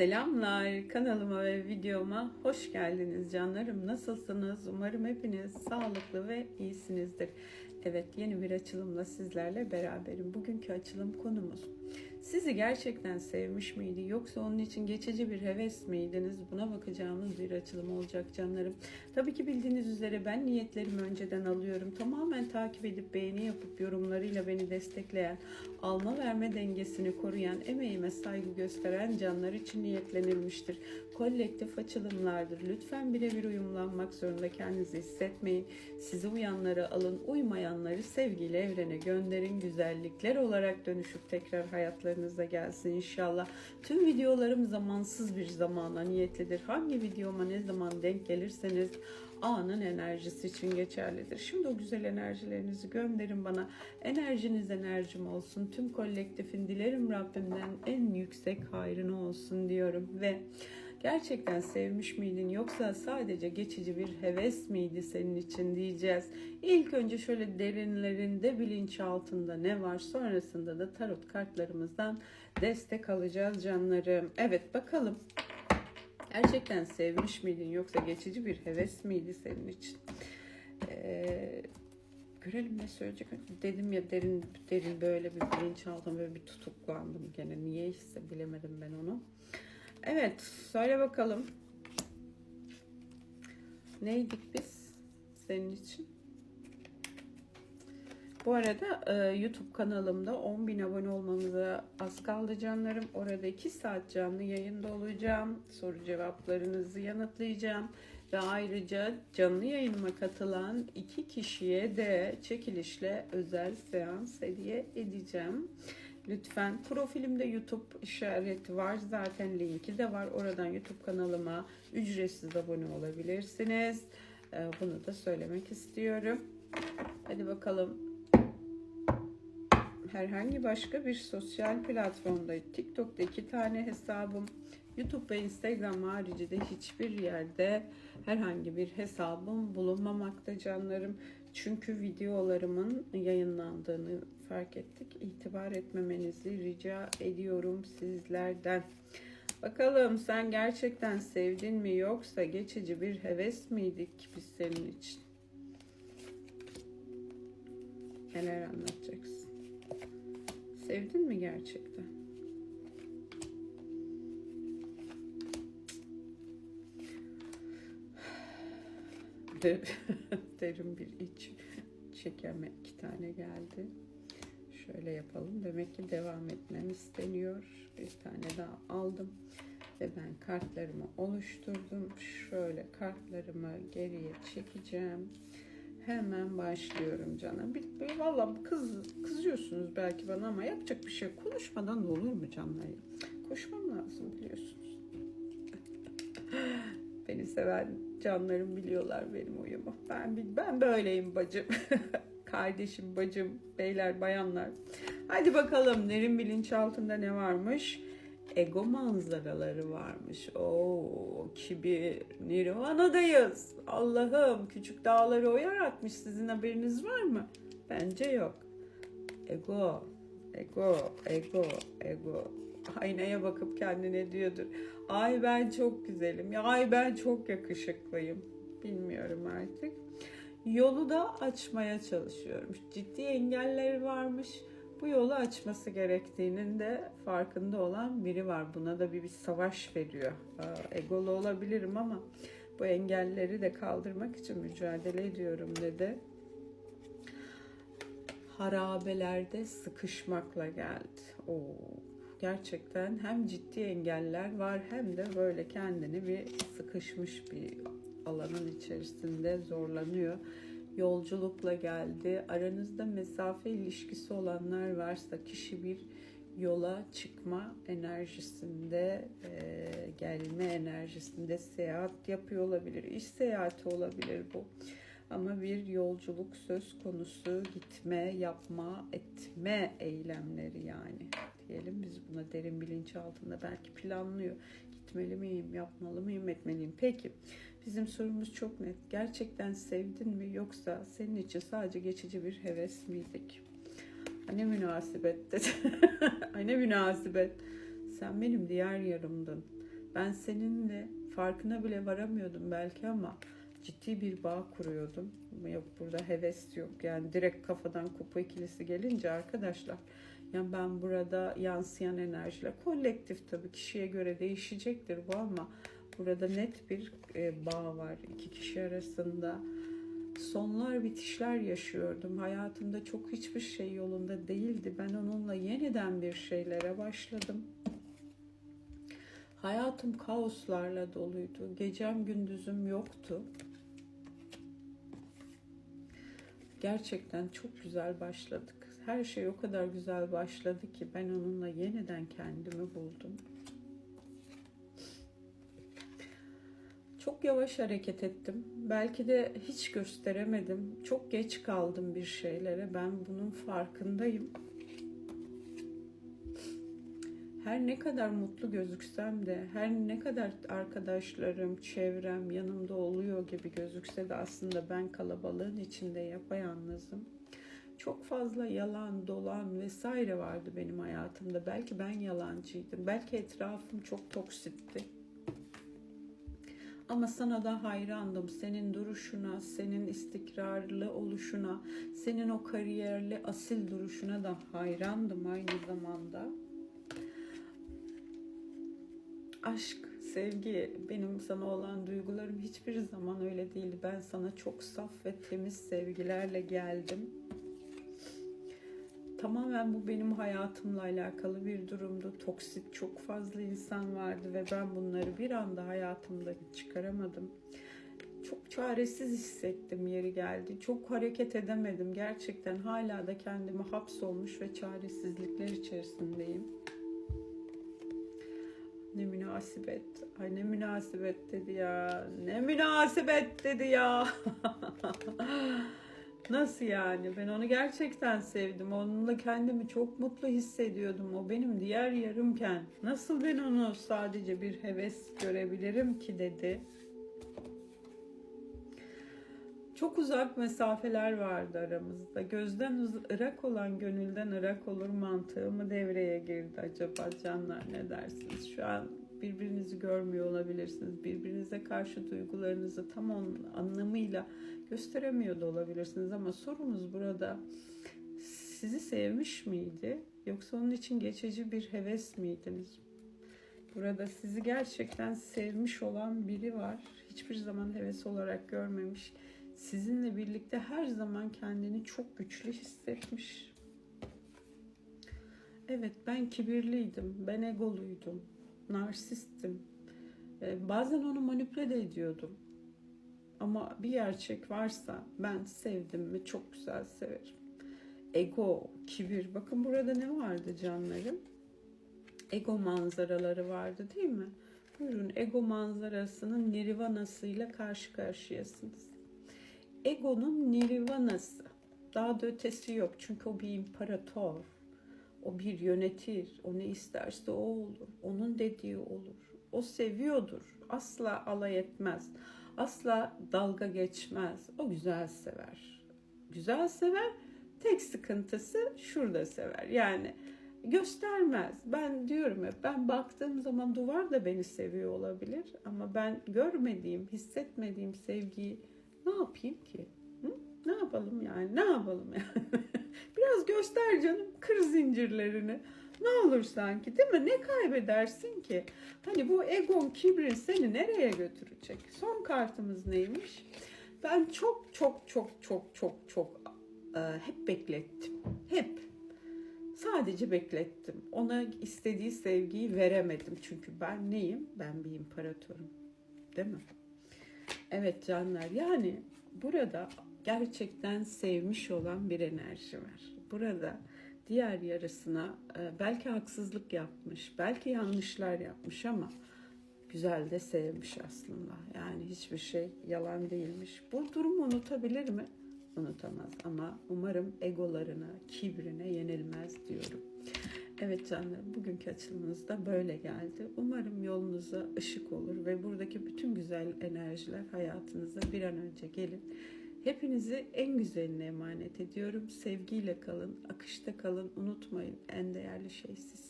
Selamlar kanalıma ve videoma hoş geldiniz canlarım. Nasılsınız? Umarım hepiniz sağlıklı ve iyisinizdir. Evet yeni bir açılımla sizlerle beraberim. Bugünkü açılım konumuz sizi gerçekten sevmiş miydi yoksa onun için geçici bir heves miydiniz? Buna bakacağımız bir açılım olacak canlarım. Tabii ki bildiğiniz üzere ben niyetlerimi önceden alıyorum. Tamamen takip edip beğeni yapıp yorumlarıyla beni destekleyen, alma verme dengesini koruyan, emeğime saygı gösteren canlar için niyetlenilmiştir. Kolektif açılımlardır. Lütfen birebir uyumlanmak zorunda kendinizi hissetmeyin. Sizi uyanları alın, uymayanları sevgiyle evrene gönderin. Güzellikler olarak dönüşüp tekrar hayatlarınıza gelsin inşallah. Tüm videolarım zamansız bir zamana niyetlidir. Hangi videoma ne zaman denk gelirseniz anın enerjisi için geçerlidir. Şimdi o güzel enerjilerinizi gönderin bana. Enerjiniz enerjim olsun. Tüm kolektifin dilerim Rabbimden en yüksek hayrını olsun diyorum ve Gerçekten sevmiş miydin yoksa sadece geçici bir heves miydi senin için diyeceğiz. İlk önce şöyle derinlerinde bilinçaltında ne var sonrasında da tarot kartlarımızdan destek alacağız canlarım. Evet bakalım gerçekten sevmiş miydin yoksa geçici bir heves miydi senin için? Ee, görelim ne söyleyecek. Dedim ya derin derin böyle bir bilinçaltım böyle bir tutuklandım gene. Niye ise bilemedim ben onu. Evet, söyle bakalım. Neydik biz senin için? Bu arada e, YouTube kanalımda 10.000 abone olmamıza az kaldı canlarım. Orada 2 saat canlı yayında olacağım. Soru cevaplarınızı yanıtlayacağım. Ve ayrıca canlı yayınıma katılan iki kişiye de çekilişle özel seans hediye edeceğim. Lütfen profilimde YouTube işareti var. Zaten linki de var. Oradan YouTube kanalıma ücretsiz abone olabilirsiniz. Ee, Bunu da söylemek istiyorum. Hadi bakalım. Herhangi başka bir sosyal platformda TikTok'ta iki tane hesabım YouTube ve Instagram harici de hiçbir yerde herhangi bir hesabım bulunmamakta canlarım. Çünkü videolarımın yayınlandığını fark ettik. İtibar etmemenizi rica ediyorum sizlerden. Bakalım sen gerçekten sevdin mi yoksa geçici bir heves miydik biz senin için? Neler anlatacaksın? Sevdin mi gerçekten? Derin bir iç çekeme iki tane geldi. Şöyle yapalım. Demek ki devam etmem isteniyor. Bir tane daha aldım. Ve ben kartlarımı oluşturdum. Şöyle kartlarımı geriye çekeceğim. Hemen başlıyorum canım. Bir, bir, vallahi kız, kızıyorsunuz belki bana ama yapacak bir şey konuşmadan da olur mu canlar? Koşmam lazım biliyorsunuz. Beni seven canlarım biliyorlar benim uyumu. Ben ben böyleyim bacım. Kardeşim, bacım, beyler, bayanlar. Hadi bakalım derin bilinçaltında ne varmış? Ego manzaraları varmış. Oo, kibir, nirvanadayız. Allah'ım küçük dağları o yaratmış. Sizin haberiniz var mı? Bence yok. Ego, ego, ego, ego. Aynaya bakıp kendine diyordur. Ay ben çok güzelim. Ya ay ben çok yakışıklıyım. Bilmiyorum artık. Yolu da açmaya çalışıyormuş. Ciddi engelleri varmış. Bu yolu açması gerektiğinin de farkında olan biri var. Buna da bir, bir savaş veriyor. Egolu olabilirim ama bu engelleri de kaldırmak için mücadele ediyorum dedi. Harabelerde sıkışmakla geldi. Oo, gerçekten hem ciddi engeller var hem de böyle kendini bir sıkışmış bir alanın içerisinde zorlanıyor. Yolculukla geldi. Aranızda mesafe ilişkisi olanlar varsa kişi bir yola çıkma enerjisinde, e, gelme enerjisinde seyahat yapıyor olabilir. İş seyahati olabilir bu. Ama bir yolculuk söz konusu gitme, yapma, etme eylemleri yani diyelim. Biz buna derin bilinç altında belki planlıyor. Gitmeli miyim, yapmalı mıyım, etmeliyim. Peki bizim sorumuz çok net. Gerçekten sevdin mi yoksa senin için sadece geçici bir heves miydik? Ay ne münasebet dedi. Ay ne münasebet. Sen benim diğer yarımdın. Ben seninle farkına bile varamıyordum belki ama ciddi bir bağ kuruyordum. Yok burada heves yok. Yani direkt kafadan kupa ikilisi gelince arkadaşlar yani ben burada yansıyan enerjiler kolektif tabii kişiye göre değişecektir bu ama burada net bir e, bağ var iki kişi arasında. Sonlar bitişler yaşıyordum. Hayatımda çok hiçbir şey yolunda değildi. Ben onunla yeniden bir şeylere başladım. Hayatım kaoslarla doluydu. Gecem gündüzüm yoktu. Gerçekten çok güzel başladık. Her şey o kadar güzel başladı ki ben onunla yeniden kendimi buldum. Çok yavaş hareket ettim. Belki de hiç gösteremedim. Çok geç kaldım bir şeylere. Ben bunun farkındayım. Her ne kadar mutlu gözüksem de, her ne kadar arkadaşlarım, çevrem yanımda oluyor gibi gözükse de aslında ben kalabalığın içinde yapayalnızım. Çok fazla yalan, dolan vesaire vardı benim hayatımda. Belki ben yalancıydım. Belki etrafım çok toksitti. Ama sana da hayrandım. Senin duruşuna, senin istikrarlı oluşuna, senin o kariyerli asil duruşuna da hayrandım aynı zamanda. Aşk, sevgi, benim sana olan duygularım hiçbir zaman öyle değildi. Ben sana çok saf ve temiz sevgilerle geldim. Tamamen bu benim hayatımla alakalı bir durumdu. Toksit çok fazla insan vardı ve ben bunları bir anda hayatımda çıkaramadım. Çok çaresiz hissettim yeri geldi. Çok hareket edemedim. Gerçekten hala da kendimi hapsolmuş ve çaresizlikler içerisindeyim. Ne münasebet. Ay ne münasebet dedi ya. Ne münasebet dedi ya. Nasıl yani? Ben onu gerçekten sevdim. Onunla kendimi çok mutlu hissediyordum. O benim diğer yarımken. Nasıl ben onu sadece bir heves görebilirim ki dedi. Çok uzak mesafeler vardı aramızda. Gözden ırak olan gönülden ırak olur mantığı mı devreye girdi acaba canlar ne dersiniz? Şu an birbirinizi görmüyor olabilirsiniz. Birbirinize karşı duygularınızı tam anlamıyla gösteremiyor da olabilirsiniz ama sorumuz burada sizi sevmiş miydi? Yoksa onun için geçici bir heves miydiniz? Burada sizi gerçekten sevmiş olan biri var. Hiçbir zaman heves olarak görmemiş. Sizinle birlikte her zaman kendini çok güçlü hissetmiş. Evet ben kibirliydim, ben egoluydum, narsistim. Ee, bazen onu manipüle de ediyordum. Ama bir gerçek varsa ben sevdim mi çok güzel severim. Ego, kibir. Bakın burada ne vardı canlarım? Ego manzaraları vardı değil mi? Buyurun ego manzarasının nirvanasıyla karşı karşıyasınız. Egonun nirvanası. Daha da ötesi yok. Çünkü o bir imparator. O bir yönetir. O ne isterse o olur. Onun dediği olur. O seviyordur. Asla alay etmez. Asla dalga geçmez. O güzel sever. Güzel sever. Tek sıkıntısı şurada sever. Yani göstermez. Ben diyorum hep ben baktığım zaman duvar da beni seviyor olabilir ama ben görmediğim, hissetmediğim sevgiyi ne yapayım ki? Ne yapalım yani? Ne yapalım yani? Biraz göster canım kır zincirlerini. Ne olur sanki değil mi? Ne kaybedersin ki? Hani bu egon, kibrin seni nereye götürecek? Son kartımız neymiş? Ben çok çok çok çok çok çok e, hep beklettim. Hep. Sadece beklettim. Ona istediği sevgiyi veremedim. Çünkü ben neyim? Ben bir imparatorum. Değil mi? Evet canlar. Yani burada gerçekten sevmiş olan bir enerji var. Burada diğer yarısına e, belki haksızlık yapmış, belki yanlışlar yapmış ama güzel de sevmiş aslında. Yani hiçbir şey yalan değilmiş. Bu durumu unutabilir mi? Unutamaz ama umarım egolarına, kibrine yenilmez diyorum. Evet canlarım bugünkü açılımınız da böyle geldi. Umarım yolunuza ışık olur ve buradaki bütün güzel enerjiler hayatınıza bir an önce gelir. Hepinizi en güzeline emanet ediyorum. Sevgiyle kalın, akışta kalın. Unutmayın en değerli şey siz.